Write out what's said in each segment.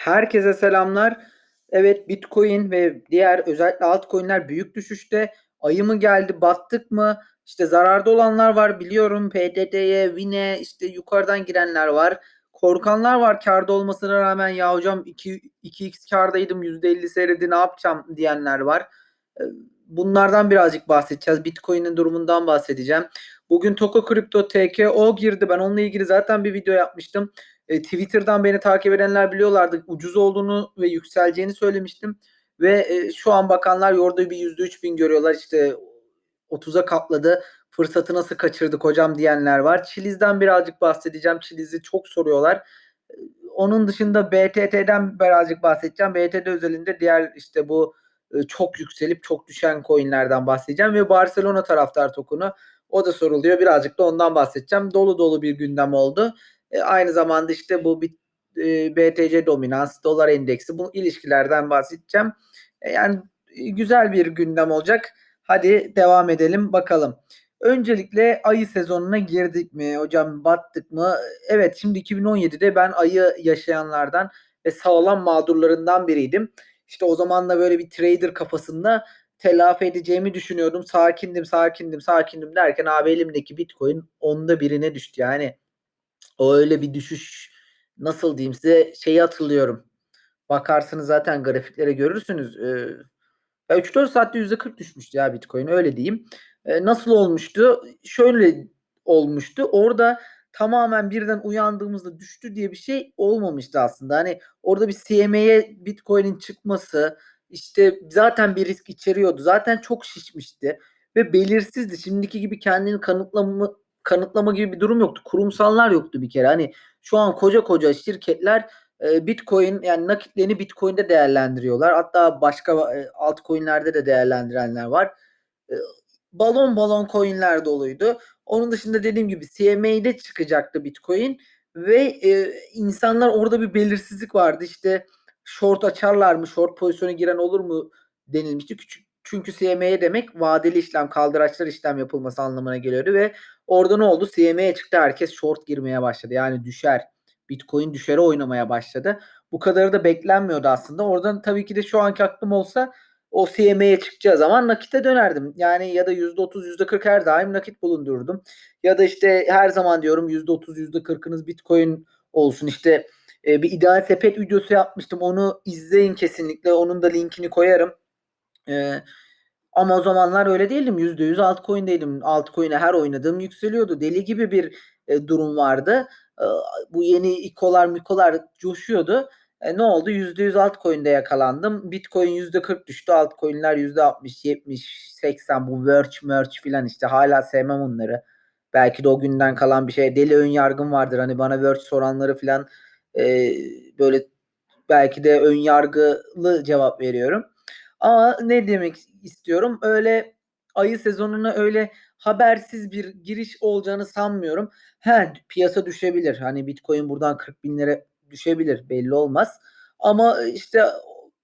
Herkese selamlar. Evet Bitcoin ve diğer özellikle altcoin'ler büyük düşüşte. Ayı mı geldi, battık mı? İşte zararda olanlar var biliyorum. PTT'ye, Vine işte yukarıdan girenler var. Korkanlar var karda olmasına rağmen ya hocam 2, 2x kardaydım %50 seyredi ne yapacağım diyenler var. Ee, bunlardan birazcık bahsedeceğiz. Bitcoin'in durumundan bahsedeceğim. Bugün Toko Kripto TKO girdi. Ben onunla ilgili zaten bir video yapmıştım. E, Twitter'dan beni takip edenler biliyorlardı. Ucuz olduğunu ve yükseleceğini söylemiştim. Ve e, şu an bakanlar orada bir %3 bin görüyorlar. İşte 30'a katladı. Fırsatı nasıl kaçırdık hocam diyenler var. Çiliz'den birazcık bahsedeceğim. Çiliz'i çok soruyorlar. E, onun dışında BTT'den birazcık bahsedeceğim. BTT özelinde diğer işte bu e, çok yükselip çok düşen coinlerden bahsedeceğim ve Barcelona taraftar tokunu o da soruluyor. Birazcık da ondan bahsedeceğim. Dolu dolu bir gündem oldu. E, aynı zamanda işte bu e, BTC dominans, dolar endeksi bu ilişkilerden bahsedeceğim. E, yani e, güzel bir gündem olacak. Hadi devam edelim bakalım. Öncelikle ayı sezonuna girdik mi? Hocam battık mı? Evet şimdi 2017'de ben ayı yaşayanlardan ve sağlam mağdurlarından biriydim. İşte o zaman da böyle bir trader kafasında telafi edeceğimi düşünüyordum. Sakindim, sakindim, sakindim derken abi elimdeki Bitcoin onda birine düştü. Yani o öyle bir düşüş nasıl diyeyim size şeyi hatırlıyorum. Bakarsınız zaten grafiklere görürsünüz. Ee, 3-4 saatte %40 düşmüştü ya Bitcoin öyle diyeyim. Ee, nasıl olmuştu? Şöyle olmuştu. Orada tamamen birden uyandığımızda düştü diye bir şey olmamıştı aslında. Hani orada bir CME'ye Bitcoin'in çıkması işte zaten bir risk içeriyordu. Zaten çok şişmişti ve belirsizdi. Şimdiki gibi kendini kanıtlama kanıtlama gibi bir durum yoktu. Kurumsallar yoktu bir kere. Hani şu an koca koca şirketler e, Bitcoin yani nakitlerini Bitcoin'de değerlendiriyorlar. Hatta başka e, altcoin'lerde de değerlendirenler var. E, balon balon coin'ler doluydu. Onun dışında dediğim gibi CME'de çıkacaktı Bitcoin ve e, insanlar orada bir belirsizlik vardı. İşte short açarlar mı, short pozisyona giren olur mu denilmişti. Küçük çünkü CME demek vadeli işlem, kaldıraçlar işlem yapılması anlamına geliyordu ve orada ne oldu? CME'ye çıktı herkes short girmeye başladı. Yani düşer. Bitcoin düşere oynamaya başladı. Bu kadarı da beklenmiyordu aslında. Oradan tabii ki de şu anki aklım olsa o CME'ye çıkacağı zaman nakite dönerdim. Yani ya da %30, %40 her daim nakit bulundururdum. Ya da işte her zaman diyorum %30, %40'ınız Bitcoin olsun. İşte e, bir ideal sepet videosu yapmıştım. Onu izleyin kesinlikle. Onun da linkini koyarım. Ee, ama o zamanlar öyle değildim. %100 altcoin'deydim. Altcoin'e her oynadığım yükseliyordu. Deli gibi bir e, durum vardı. E, bu yeni ikolar mikolar coşuyordu. E, ne oldu? %100 altcoin'de yakalandım. Bitcoin %40 düştü. Altcoin'ler %60, 70, 80 bu Verge, Merge filan işte hala sevmem onları. Belki de o günden kalan bir şey. Deli ön yargım vardır. Hani bana Verge soranları filan e, böyle belki de ön yargılı cevap veriyorum. Ama ne demek istiyorum? Öyle ayı sezonuna öyle habersiz bir giriş olacağını sanmıyorum. He piyasa düşebilir. Hani Bitcoin buradan 40 binlere düşebilir. Belli olmaz. Ama işte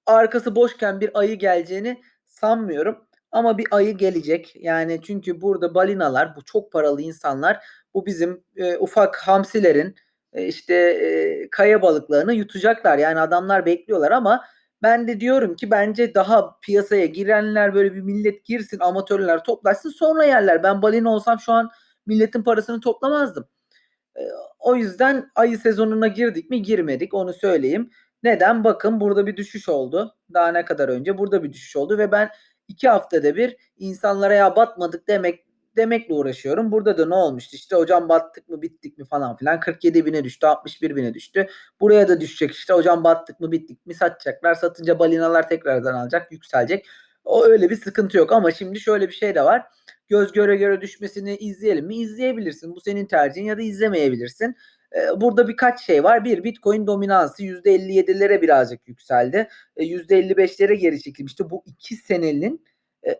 arkası boşken bir ayı geleceğini sanmıyorum. Ama bir ayı gelecek. Yani çünkü burada balinalar, bu çok paralı insanlar, bu bizim e, ufak hamsilerin e, işte e, kaya balıklarını yutacaklar. Yani adamlar bekliyorlar ama ben de diyorum ki bence daha piyasaya girenler böyle bir millet girsin, amatörler toplaşsın sonra yerler. Ben balina olsam şu an milletin parasını toplamazdım. Ee, o yüzden ayı sezonuna girdik mi girmedik onu söyleyeyim. Neden? Bakın burada bir düşüş oldu. Daha ne kadar önce burada bir düşüş oldu ve ben iki haftada bir insanlara ya batmadık demek demekle uğraşıyorum. Burada da ne olmuştu? İşte hocam battık mı bittik mi falan filan. 47 bine düştü 61 bine düştü. Buraya da düşecek işte hocam battık mı bittik mi satacaklar. Satınca balinalar tekrardan alacak yükselecek. O öyle bir sıkıntı yok ama şimdi şöyle bir şey de var. Göz göre göre düşmesini izleyelim mi? İzleyebilirsin. Bu senin tercihin ya da izlemeyebilirsin. Burada birkaç şey var. Bir Bitcoin dominansı %57'lere birazcık yükseldi. %55'lere geri çekilmişti. Bu iki senenin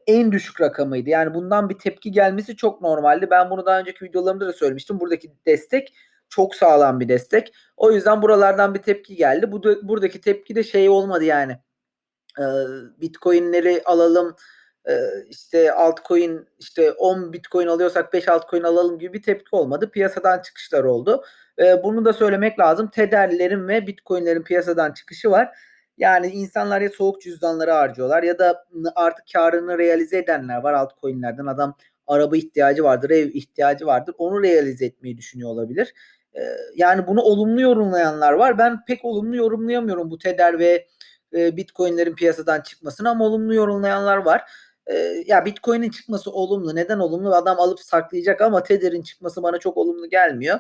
en düşük rakamıydı. Yani bundan bir tepki gelmesi çok normaldi. Ben bunu daha önceki videolarımda da söylemiştim. Buradaki destek çok sağlam bir destek. O yüzden buralardan bir tepki geldi. Bu da, buradaki tepki de şey olmadı yani. Ee, Bitcoin'leri alalım e, işte altcoin işte 10 Bitcoin alıyorsak 5 altcoin alalım gibi bir tepki olmadı. Piyasadan çıkışlar oldu. E, bunu da söylemek lazım. Tederlerin ve Bitcoin'lerin piyasadan çıkışı var. Yani insanlar ya soğuk cüzdanları harcıyorlar ya da artık karını realize edenler var altcoin'lerden. Adam araba ihtiyacı vardır, ev ihtiyacı vardır. Onu realize etmeyi düşünüyor olabilir. E, yani bunu olumlu yorumlayanlar var. Ben pek olumlu yorumlayamıyorum bu Tether ve e, Bitcoin'lerin piyasadan çıkmasını ama olumlu yorumlayanlar var. Ya Bitcoin'in çıkması olumlu. Neden olumlu? Adam alıp saklayacak ama Tether'in çıkması bana çok olumlu gelmiyor.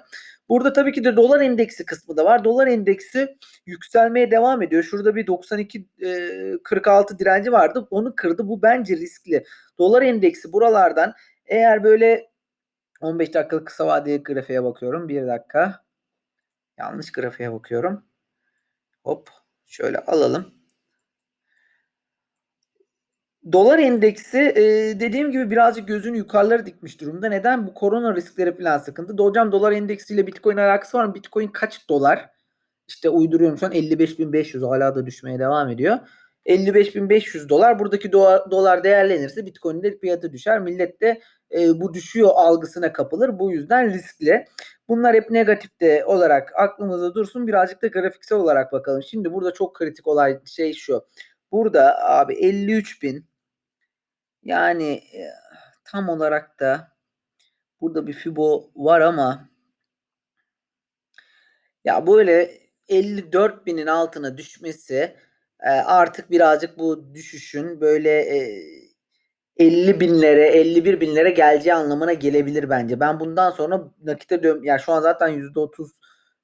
Burada tabii ki de dolar endeksi kısmı da var. Dolar endeksi yükselmeye devam ediyor. Şurada bir 92 e, 46 direnci vardı. Onu kırdı. Bu bence riskli. Dolar endeksi buralardan eğer böyle 15 dakikalık kısa vadeli grafiğe bakıyorum. Bir dakika. Yanlış grafiğe bakıyorum. Hop. Şöyle alalım. Dolar endeksi e, dediğim gibi birazcık gözünü yukarılara dikmiş durumda. Neden? Bu korona riskleri falan sıkıntı. Hocam dolar endeksiyle Bitcoin alakası var mı? Bitcoin kaç dolar? İşte uyduruyorum şu an 55.500 hala da düşmeye devam ediyor. 55.500 dolar. Buradaki dolar, dolar değerlenirse Bitcoin'in de fiyatı düşer. Millet de e, bu düşüyor algısına kapılır. Bu yüzden riskli. Bunlar hep negatifte olarak aklımızda dursun. Birazcık da grafiksel olarak bakalım. Şimdi burada çok kritik olay şey şu. Burada abi 53 bin yani tam olarak da burada bir Fibo var ama ya böyle 54 binin altına düşmesi artık birazcık bu düşüşün böyle e, 50 binlere 51 binlere geleceği anlamına gelebilir bence. Ben bundan sonra nakite dön yani şu an zaten %30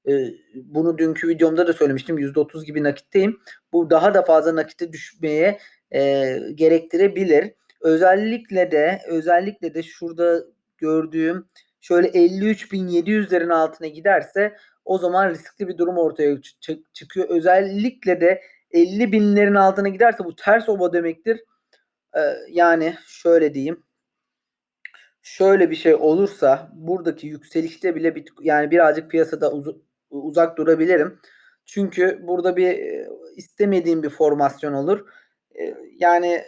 e, bunu dünkü videomda da söylemiştim. %30 gibi nakitteyim. Bu daha da fazla nakite düşmeye e, gerektirebilir. Özellikle de özellikle de şurada gördüğüm şöyle 53.700'lerin altına giderse o zaman riskli bir durum ortaya çıkıyor. Özellikle de 50 binlerin altına giderse bu ters oba demektir. Ee, yani şöyle diyeyim. Şöyle bir şey olursa buradaki yükselişte bile bir, yani birazcık piyasada uz, uzak durabilirim. Çünkü burada bir istemediğim bir formasyon olur. Ee, yani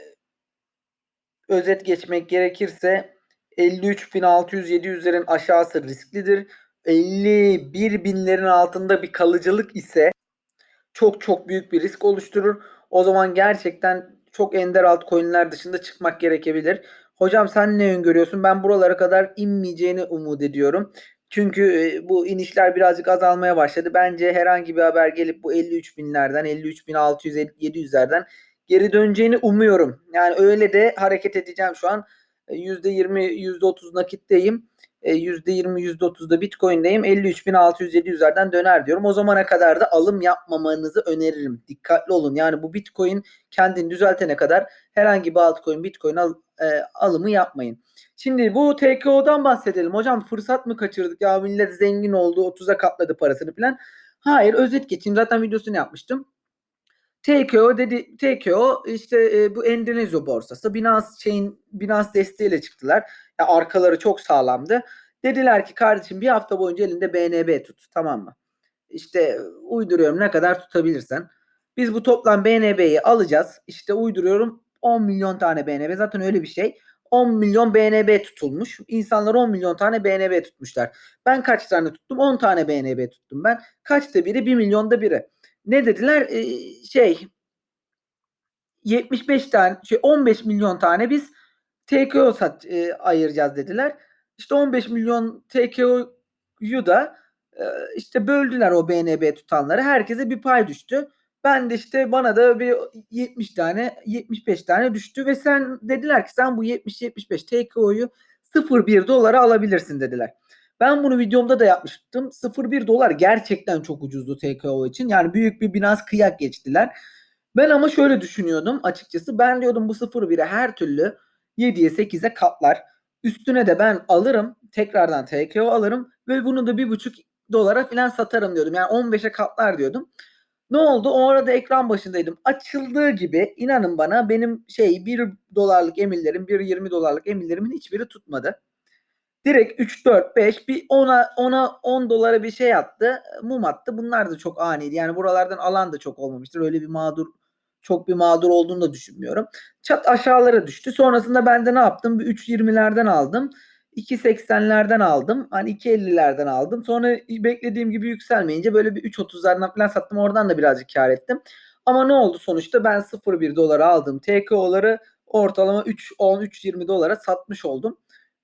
özet geçmek gerekirse 53.600-700'lerin aşağısı risklidir. 51 binlerin altında bir kalıcılık ise çok çok büyük bir risk oluşturur. O zaman gerçekten çok ender altcoin'ler dışında çıkmak gerekebilir. Hocam sen ne öngörüyorsun? Ben buralara kadar inmeyeceğini umut ediyorum. Çünkü bu inişler birazcık azalmaya başladı. Bence herhangi bir haber gelip bu 53 binlerden, 53 bin 600, 700'lerden geri döneceğini umuyorum. Yani öyle de hareket edeceğim şu an. %20, %30 nakitteyim. %20, %30'da Bitcoin'deyim. 53.600-700'lerden döner diyorum. O zamana kadar da alım yapmamanızı öneririm. Dikkatli olun. Yani bu Bitcoin kendini düzeltene kadar herhangi bir altcoin Bitcoin al, e, alımı yapmayın. Şimdi bu TKO'dan bahsedelim. Hocam fırsat mı kaçırdık ya millet zengin oldu 30'a katladı parasını falan. Hayır özet geçeyim. Zaten videosunu yapmıştım. TKO dedi TKO işte e, bu Endonezya borsası Binance Chain Binance desteğiyle çıktılar. Ya arkaları çok sağlamdı. Dediler ki kardeşim bir hafta boyunca elinde BNB tut tamam mı? İşte uyduruyorum ne kadar tutabilirsen. Biz bu toplam BNB'yi alacağız. İşte uyduruyorum 10 milyon tane BNB zaten öyle bir şey. 10 milyon BNB tutulmuş. İnsanlar 10 milyon tane BNB tutmuşlar. Ben kaç tane tuttum? 10 tane BNB tuttum ben. Kaçta biri? 1 milyonda biri ne dediler? Ee, şey 75 tane şey 15 milyon tane biz TKO sat, e, ayıracağız dediler. İşte 15 milyon TKO'yu da e, işte böldüler o BNB tutanları. Herkese bir pay düştü. Ben de işte bana da bir 70 tane 75 tane düştü ve sen dediler ki sen bu 70-75 TKO'yu 0.1 dolara alabilirsin dediler. Ben bunu videomda da yapmıştım. 0.1 dolar gerçekten çok ucuzdu TKO için. Yani büyük bir Binance kıyak geçtiler. Ben ama şöyle düşünüyordum açıkçası. Ben diyordum bu 0.1'e her türlü 7'ye 8'e katlar. Üstüne de ben alırım. Tekrardan TKO alırım. Ve bunu da 1.5 dolara falan satarım diyordum. Yani 15'e katlar diyordum. Ne oldu? O arada ekran başındaydım. Açıldığı gibi inanın bana benim şey 1 dolarlık emirlerim, 1.20 dolarlık emirlerimin hiçbiri tutmadı. Direkt 3 4 5 bir 10'a 10'a 10 dolara bir şey attı. Mum attı. Bunlar da çok aniydi. Yani buralardan alan da çok olmamıştır. Öyle bir mağdur çok bir mağdur olduğunu da düşünmüyorum. Çat aşağılara düştü. Sonrasında ben de ne yaptım? Bir 3.20'lerden aldım. 2.80'lerden aldım. Hani 2.50'lerden aldım. Sonra beklediğim gibi yükselmeyince böyle bir 3.30'lardan falan sattım. Oradan da birazcık kar ettim. Ama ne oldu sonuçta? Ben 0.1 dolara aldım. TKO'ları ortalama 3.10-3.20 dolara satmış oldum.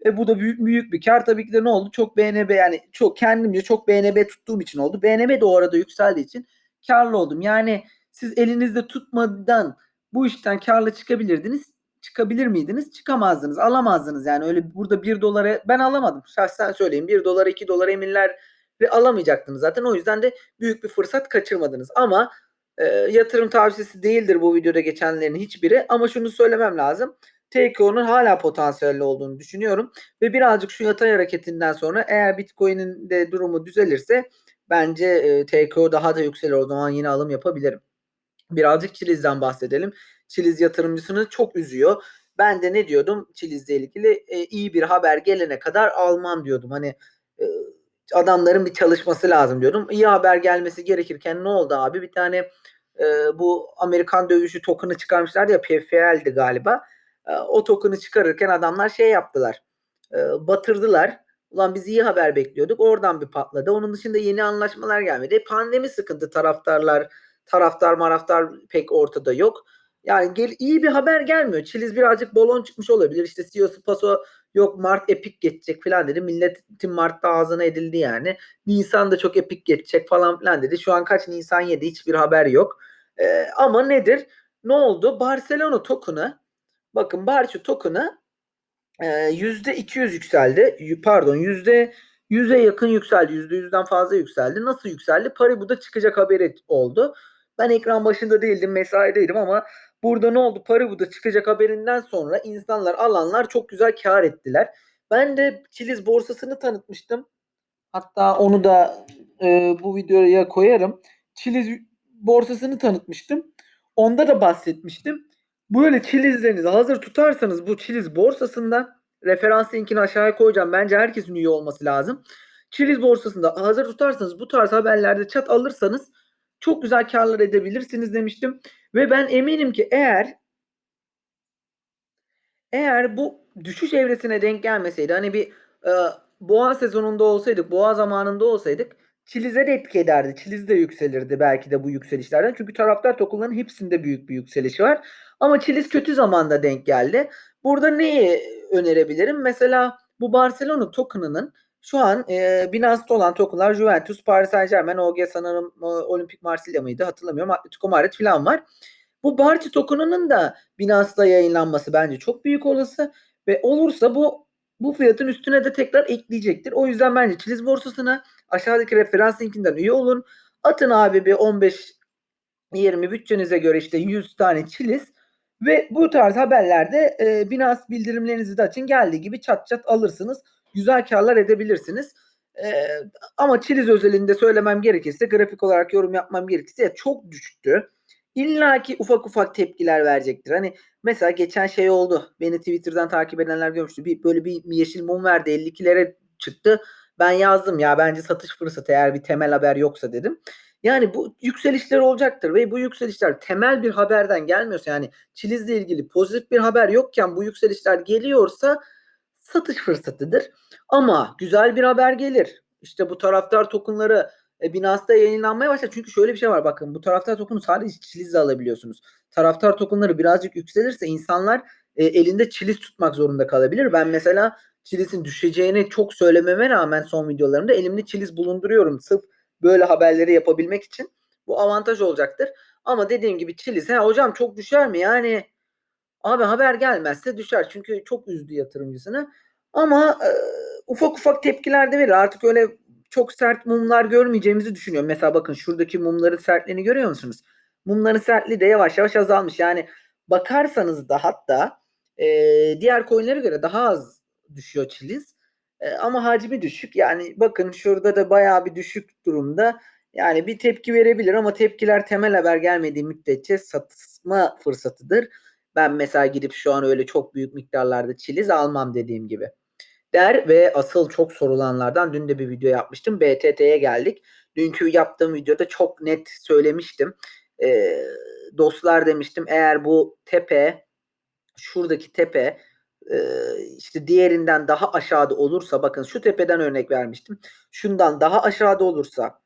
E bu da büyük büyük bir kar. Tabii ki de ne oldu? Çok BNB yani çok kendimce çok BNB tuttuğum için oldu. BNB de o arada yükseldiği için karlı oldum. Yani siz elinizde tutmadan bu işten karlı çıkabilirdiniz. Çıkabilir miydiniz? Çıkamazdınız. Alamazdınız. Yani öyle burada 1 dolara ben alamadım. Şahsen söyleyeyim. 1 dolara 2 dolara emirler ve alamayacaktınız zaten. O yüzden de büyük bir fırsat kaçırmadınız. Ama e, yatırım tavsiyesi değildir bu videoda geçenlerin hiçbiri. Ama şunu söylemem lazım. TKO'nun hala potansiyelli olduğunu düşünüyorum. Ve birazcık şu yatay hareketinden sonra eğer Bitcoin'in de durumu düzelirse bence e, TKO daha da yükselir. O zaman yine alım yapabilirim. Birazcık Çiliz'den bahsedelim. Çiliz yatırımcısını çok üzüyor. Ben de ne diyordum Çiliz'le ilgili e, iyi bir haber gelene kadar almam diyordum. Hani e, adamların bir çalışması lazım diyordum. İyi haber gelmesi gerekirken ne oldu abi? Bir tane e, bu Amerikan dövüşü token'ı çıkarmışlardı ya PFL'di galiba. E, o token'ı çıkarırken adamlar şey yaptılar. E, batırdılar. Ulan biz iyi haber bekliyorduk. Oradan bir patladı. Onun dışında yeni anlaşmalar gelmedi. Pandemi sıkıntı taraftarlar taraftar maraftar pek ortada yok. Yani gel, iyi bir haber gelmiyor. Çiliz birazcık balon çıkmış olabilir. İşte CEO'su paso yok Mart epik geçecek falan dedi. Milletin Mart'ta ağzına edildi yani. Nisan da çok epik geçecek falan filan dedi. Şu an kaç Nisan 7 hiçbir haber yok. Ee, ama nedir? Ne oldu? Barcelona token'ı bakın Barça token'ı yüzde 200 yükseldi. Pardon yüzde 100'e yakın yükseldi. %100'den fazla yükseldi. Nasıl yükseldi? Paribu'da çıkacak haberi oldu. Ben ekran başında değildim, mesaideydim ama burada ne oldu? Paribu'da çıkacak haberinden sonra insanlar, alanlar çok güzel kar ettiler. Ben de Çiliz borsasını tanıtmıştım. Hatta onu da e, bu videoya koyarım. Çiliz borsasını tanıtmıştım. Onda da bahsetmiştim. Böyle çilizlerinizi hazır tutarsanız bu çiliz borsasında referans linkini aşağıya koyacağım. Bence herkesin üye olması lazım. Çiliz borsasında hazır tutarsanız bu tarz haberlerde çat alırsanız çok güzel karlar edebilirsiniz demiştim. Ve ben eminim ki eğer eğer bu düşüş evresine denk gelmeseydi hani bir e, boğa sezonunda olsaydık, boğa zamanında olsaydık Çiliz'e de etki ederdi. Çiliz de yükselirdi belki de bu yükselişlerden. Çünkü taraftar tokenların hepsinde büyük bir yükselişi var. Ama Çiliz kötü zamanda denk geldi. Burada neyi önerebilirim? Mesela bu Barcelona token'ının şu an e, Binance'da olan tokenlar Juventus, Paris Saint Germain, OG sanırım e, Olimpik Marsilya mıydı hatırlamıyorum. Atletico Madrid falan var. Bu Barça token'ının da Binance'da yayınlanması bence çok büyük olası ve olursa bu bu fiyatın üstüne de tekrar ekleyecektir. O yüzden bence Çiliz borsasına aşağıdaki referans linkinden üye olun. Atın abi bir 15 20 bütçenize göre işte 100 tane Çiliz ve bu tarz haberlerde e, Binance bildirimlerinizi de açın. Geldiği gibi çat çat alırsınız. Güzel karlar edebilirsiniz. E, ama Çiliz özelinde söylemem gerekirse grafik olarak yorum yapmam gerekirse çok düştü. İlla ki ufak ufak tepkiler verecektir. Hani mesela geçen şey oldu. Beni Twitter'dan takip edenler görmüştü. Bir, böyle bir yeşil mum verdi. 52'lere çıktı. Ben yazdım ya bence satış fırsatı eğer bir temel haber yoksa dedim. Yani bu yükselişler olacaktır ve bu yükselişler temel bir haberden gelmiyorsa yani Çiliz'le ilgili pozitif bir haber yokken bu yükselişler geliyorsa satış fırsatıdır. Ama güzel bir haber gelir. İşte bu taraftar tokenları e, Binance'da yayınlanmaya başlar. Çünkü şöyle bir şey var bakın bu taraftar tokenu sadece Çiliz'le alabiliyorsunuz. Taraftar tokenları birazcık yükselirse insanlar e, elinde Çiliz tutmak zorunda kalabilir. Ben mesela Çiliz'in düşeceğini çok söylememe rağmen son videolarımda elimde Çiliz bulunduruyorum. Sırf böyle haberleri yapabilmek için bu avantaj olacaktır. Ama dediğim gibi Çiliz he hocam çok düşer mi? Yani abi haber gelmezse düşer. Çünkü çok üzdü yatırımcısını. Ama e, ufak ufak tepkiler de verir. Artık öyle çok sert mumlar görmeyeceğimizi düşünüyorum. Mesela bakın şuradaki mumların sertliğini görüyor musunuz? Mumların sertliği de yavaş yavaş azalmış. Yani bakarsanız da hatta e, diğer coinlere göre daha az düşüyor çiliz. E, ama hacmi düşük. Yani bakın şurada da bayağı bir düşük durumda. Yani bir tepki verebilir ama tepkiler temel haber gelmediği müddetçe satma fırsatıdır. Ben mesela gidip şu an öyle çok büyük miktarlarda çiliz almam dediğim gibi. Der ve asıl çok sorulanlardan dün de bir video yapmıştım. BTT'ye geldik. Dünkü yaptığım videoda çok net söylemiştim. Ee, dostlar demiştim eğer bu tepe şuradaki tepe işte diğerinden daha aşağıda olursa bakın şu tepeden örnek vermiştim. Şundan daha aşağıda olursa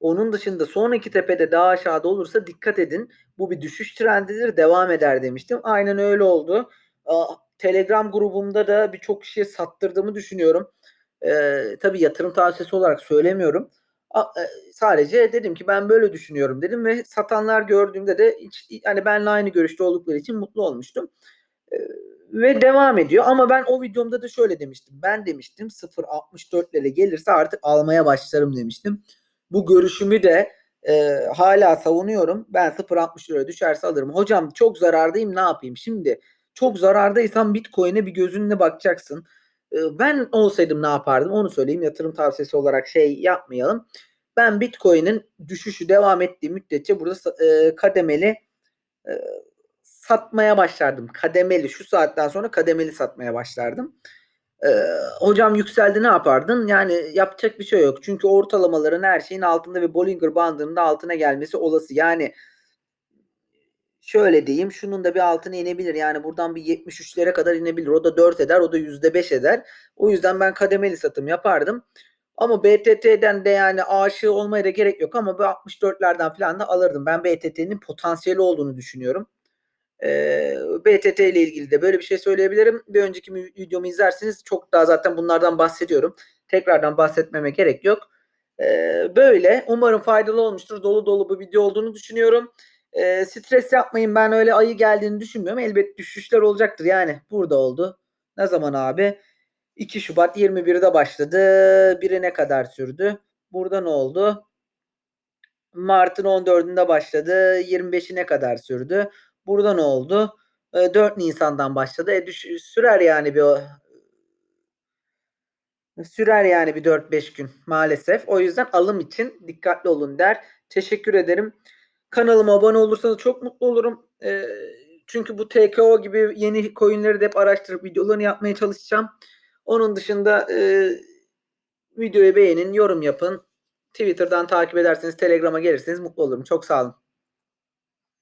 onun dışında sonraki tepede daha aşağıda olursa dikkat edin. Bu bir düşüş trendidir, devam eder demiştim. Aynen öyle oldu. Telegram grubumda da birçok kişiye sattırdığımı düşünüyorum. Eee, tabii yatırım tavsiyesi olarak söylemiyorum. Eee, sadece dedim ki ben böyle düşünüyorum dedim ve satanlar gördüğümde de hiç hani benimle aynı görüşte oldukları için mutlu olmuştum. Eee, ve devam ediyor ama ben o videomda da şöyle demiştim. Ben demiştim 0.64'lere gelirse artık almaya başlarım demiştim. Bu görüşümü de eee hâlâ savunuyorum. Ben 0.60'lara düşerse alırım. Hocam çok zarardayım ne yapayım? Şimdi çok zarardaysan Bitcoin'e bir gözünle bakacaksın. Eee, ben olsaydım ne yapardım onu söyleyeyim. Yatırım tavsiyesi olarak şey yapmayalım. Ben Bitcoin'in düşüşü devam ettiği müddetçe burada eee, kademeli, eee, satmaya başlardım. Kademeli şu saatten sonra kademeli satmaya başlardım. Eee, hocam yükseldi ne yapardın? Yani yapacak bir şey yok. Çünkü ortalamaların her şeyin altında ve Bollinger Bandının da altına gelmesi olası. Yani şöyle diyeyim, şunun da bir altına inebilir. Yani buradan bir 73'lere kadar inebilir. O da 4 eder, o da %5 eder. O yüzden ben kademeli satım yapardım. Ama BTT'den de yani aşığı olmaya da gerek yok ama bu 64'lerden filan da alırdım. Ben BTT'nin potansiyeli olduğunu düşünüyorum. BTT ile ilgili de böyle bir şey söyleyebilirim. Bir önceki videomu izlerseniz çok daha zaten bunlardan bahsediyorum. Tekrardan bahsetmeme gerek yok. Böyle. Umarım faydalı olmuştur. Dolu dolu bir video olduğunu düşünüyorum. Stres yapmayın. Ben öyle ayı geldiğini düşünmüyorum. Elbet düşüşler olacaktır. Yani burada oldu. Ne zaman abi? 2 Şubat 21'de başladı. 1'e kadar sürdü? Burada ne oldu? Mart'ın 14'ünde başladı. 25'ine kadar sürdü. Burada ne oldu? Eee, 4 Nisan'dan başladı. E düş sürer yani bir o sürer yani bir 4-5 gün maalesef. O yüzden alım için dikkatli olun der. Teşekkür ederim. Kanalıma abone olursanız çok mutlu olurum. Eee, çünkü bu TKO gibi yeni coin'leri de hep araştırıp videolarını yapmaya çalışacağım. Onun dışında, eee, videoyu beğenin, yorum yapın. Twitter'dan takip ederseniz, Telegram'a gelirseniz mutlu olurum. Çok sağ olun.